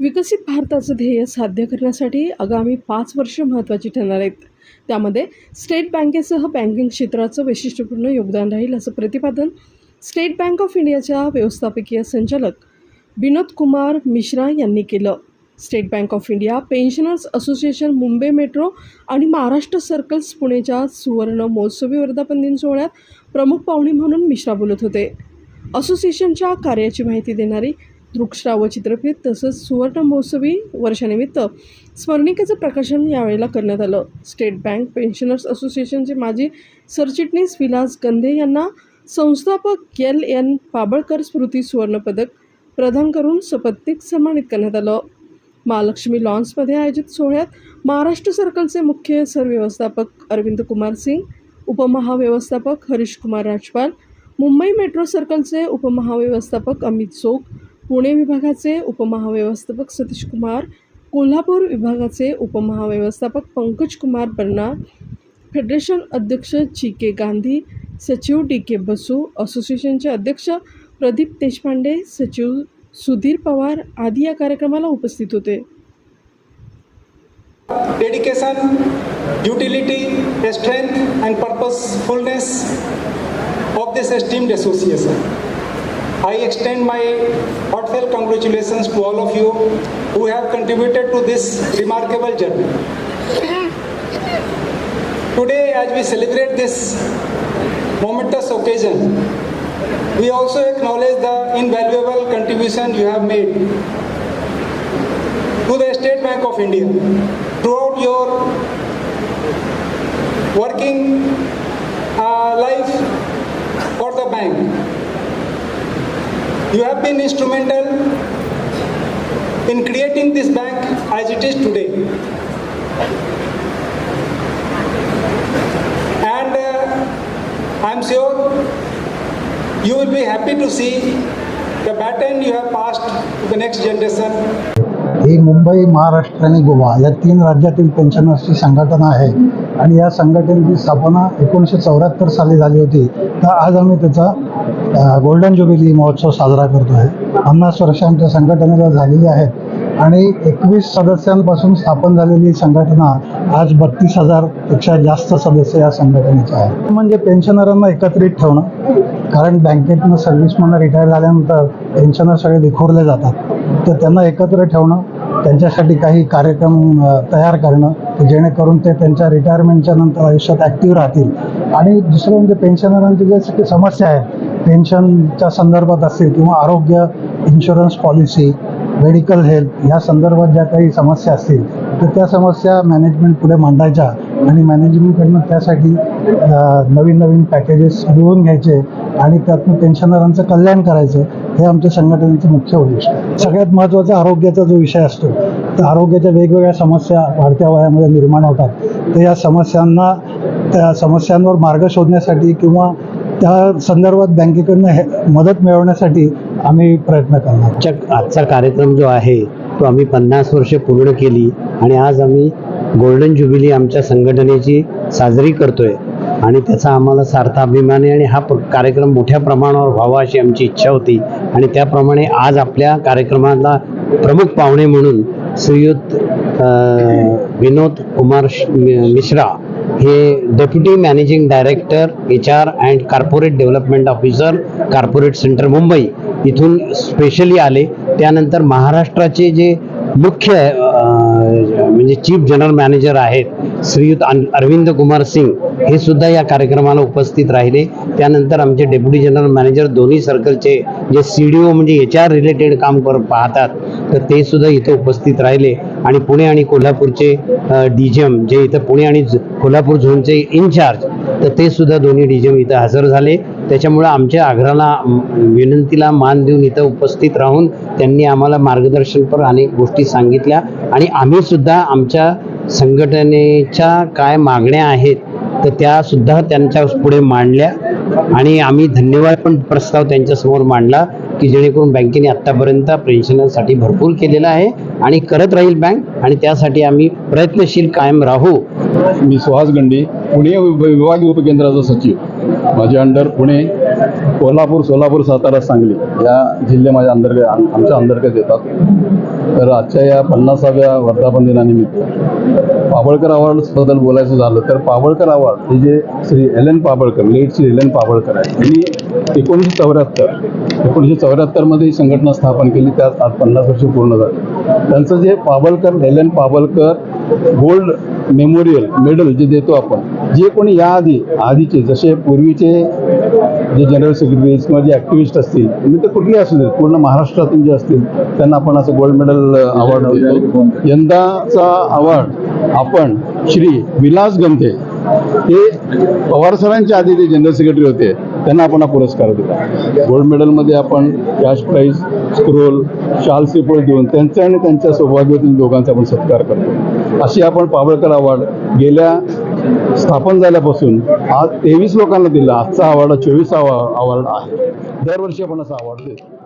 विकसित भारताचं ध्येय साध्य करण्यासाठी आगामी पाच वर्ष महत्त्वाची ठरणार आहेत. त्यामध्ये स्टेट बँकेसह बँकिंग क्षेत्राचं वैशिष्ट्यपूर्ण योगदान राहील असं प्रतिपादन स्टेट बँक ऑफ इंडियाच्या व्यवस्थापकीय संचालक विनोद कुमार मिश्रा यांनी केलं. State Bank of India pensioners association Mumbai metro आणि महाराष्ट्र सर्कल्स पुणेच्या सुवर्ण महोत्सवी वर्धापन दिन सोहळ्यात प्रमुख पाहुणे म्हणून मिश्रा बोलत होते. असोसिएशनच्या कार्याची माहिती देणारी दृकश्राव्य चित्रफित तसंच सुवर्ण महोत्सवी वर्षानिमित्त स्मरणिकेचं प्रकाशन यावेळेला करण्यात आलं. स्टेट बँक पेन्शनर्स असोसिएशनचे माजी सरचिटणीस विलास गंधे यांना संस्थापक एल एन पाबळकर स्मृती सुवर्णपदक प्रदान करून सपत्नीक सन्मानित करण्यात आलं. महालक्ष्मी लॉन्समध्ये आयोजित सोहळ्यात महाराष्ट्र सर्कलचे मुख्य सरव्यवस्थापक अरविंद कुमार सिंग उपमहाव्यवस्थापक हरीश कुमार राजपाल मुंबई मेट्रो सर्कलचे उपमहाव्यवस्थापक अमित चोक पुणे विभागाचे उपमहाव्यवस्थापक सतीश कुमार कोल्हापूर विभागाचे उपमहाव्यवस्थापक पंकज कुमार बन्ना फेडरेशन अध्यक्ष जी के गांधी सचिव डी के बसू असोसिएशनचे अध्यक्ष प्रदीप देशपांडे सचिव सुधीर पवार आदी या कार्यक्रमाला उपस्थित होते. Dedication utility strength and purposefulness of this esteemed association I extend my heartfelt congratulations to all of you who have contributed to this remarkable journey. Today, as we celebrate this momentous occasion, we also acknowledge the invaluable contribution you have made to the State Bank of India throughout your working uh, life for the bank. You have been instrumental in creating this bank as it is today. And uh, I'm sure you will be happy to see the baton you have passed to the next generation ही मुंबई महाराष्ट्र आणि गोवा या तीन राज्यातील पेन्शनर्सची संघटना आहे. आणि या संघटनेची स्थापना एकोणीसशे चौऱ्याहत्तर साली झाली होती. तर आज आम्ही त्याचा गोल्डन ज्युबिली महोत्सव साजरा करतो आहे पन्नास वर्ष आमच्या संघटनेला झालेली आहेत आणि एकवीस सदस्यांपासून स्थापन झालेली संघटना आज बत्तीस हजारपेक्षा जास्त सदस्य या संघटनेचे आहेत. म्हणजे पेन्शनरांना एकत्रित ठेवणं कारण बँकेतनं सर्व्हिसमधनं रिटायर झाल्यानंतर पेन्शनर सगळे विखुरले जातात. तर त्यांना एकत्र ठेवणं त्यांच्यासाठी काही कार्यक्रम तयार करणं की जेणेकरून ते त्यांच्या रिटायरमेंटच्या नंतर आयुष्यात ॲक्टिव्ह राहतील. आणि दुसरं म्हणजे पेन्शनरांची जे समस्या आहेत पेन्शनच्या संदर्भात असतील किंवा आरोग्य इन्शुरन्स पॉलिसी मेडिकल हेल्थ या संदर्भात ज्या काही समस्या असतील तर त्या समस्या मॅनेजमेंट पुढे मांडायच्या आणि मॅनेजमेंटकडनं त्यासाठी नवीन नवीन पॅकेजेस मिळवून घ्यायचे आणि त्यातनं पेन्शनरांचं कल्याण करायचं हे आमच्या संघटनेचं मुख्य उद्दिष्ट आहे. सगळ्यात महत्त्वाचा आरोग्याचा जो विषय असतो तर आरोग्याच्या वेगवेगळ्या समस्या वाढत्या वयामध्ये निर्माण होतात. तर या समस्यांना त्या समस्यांवर मार्ग शोधण्यासाठी किंवा त्या संदर्भात बँकेकडनं हे मदत मिळवण्यासाठी आम्ही प्रयत्न करणार आजच्या आजचा कार्यक्रम जो आहे तो आम्ही पन्नास वर्ष पूर्ण केली आणि आज आम्ही गोल्डन ज्युबिली आमच्या संघटनेची साजरी करतोय. आणि त्याचा आम्हाला सार्थ अभिमान आहे आणि हा प्र- कार्यक्रम मोठ्या प्रमाणावर व्हावा अशी आमची इच्छा होती. आणि त्याप्रमाणे आज आपल्या कार्यक्रमाला प्रमुख पाहुणे म्हणून श्रीयुत विनोद कुमार श- मि- मिश्रा हे deputy managing director H R and corporate development officer corporate centre Mumbai इथून स्पेशली आले. त्यानंतर महाराष्ट्राचे जे मुख्य म्हणजे चीफ जनरल मॅनेजर आहेत श्रीयुत अरविंद कुमार सिंग हे सुद्धा या कार्यक्रमाला उपस्थित राहिले. त्यानंतर आमचे डेप्युटी जनरल मॅनेजर दोन्ही सर्कलचे जे सी डी ओ म्हणजे एच आर रिलेटेड काम कर पाहतात तर ते सुद्धा इथं उपस्थित राहिले. आणि पुणे आणि कोल्हापूरचे डी जी एम जे इथं पुणे आणि कोल्हापूर झोनचे इन्चार्ज तर ते सुद्धा दोन्ही डी जी एम इथं हजर झाले. त्याच्यामुळं आमच्या आग्रहाला विनंतीला मान देऊन इथं उपस्थित राहून त्यांनी आम्हाला मार्गदर्शनपर अनेक गोष्टी सांगितल्या. आणि आम्ही सुद्धा आमच्या संघटनेच्या काय मागण्या आहेत तर त्यासुद्धा त्यांच्या पुढे मांडल्या. आणि आम्ही धन्यवाद पण प्रस्ताव त्यांच्यासमोर मांडला की जेणेकरून बँकेने आत्तापर्यंत पेन्शनरसाठी भरपूर केलेलं आहे आणि करत राहील बँक आणि त्यासाठी आम्ही प्रयत्नशील कायम राहू. मी सुहास गंडी पुणे विभागीय उपकेंद्राचा सचिव. माझे अंडर पुणे कोल्हापूर सोलापूर सातारा सांगली. या जिल्हे माझ्या अंतर्गत आमच्या अंतर्गत येतात. तर आजच्या या पन्नासाव्या वर्धापन दिनानिमित्त पाबळकर अवॉर्ड्सबद्दल बोलायचं झालं तर पाबळकर अवॉर्ड हे जे Shri L N Pabalkar late Shri L N Pabalkar आहे यांनी एकोणीसशे चौऱ्याहत्तर एकोणीसशे चौऱ्याहत्तरमध्ये ही संघटना स्थापन केली त्यात आज पन्नास वर्ष पूर्ण झाली. त्यांचं जे Pabalkar L N gold memorial medal जे देतो आपण जे कोणी याआधी आधीचे जसे पूर्वीचे जे जनरल सेक्रेटरीज किंवा जे ॲक्टिव्हिस्ट असतील म्हणजे ते कुठले असू देत पूर्ण महाराष्ट्रातून जे असतील त्यांना आपण असं गोल्ड मेडल अवॉर्ड देतो. यंदाचा अवॉर्ड आपण श्री विलास गंधे हे पवार सरांच्या आधी ते जनरल सेक्रेटरी होते त्यांना आपण हा पुरस्कार दिला. गोल्ड मेडलमध्ये आपण कॅश प्राईज स्क्रोल शाल सिपोळ देऊन त्यांचा आणि त्यांच्या सौभाग्यातील दोघांचा आपण सत्कार करतो. अशी आपण पाबळकर अवॉर्ड गेल्या स्थापन झाल्यापासून आज तेवीस लोकांना दिला. आजचा अवॉर्ड चोवीसावा अवॉर्ड आहे. दरवर्षी आपण असा अवॉर्ड देतो.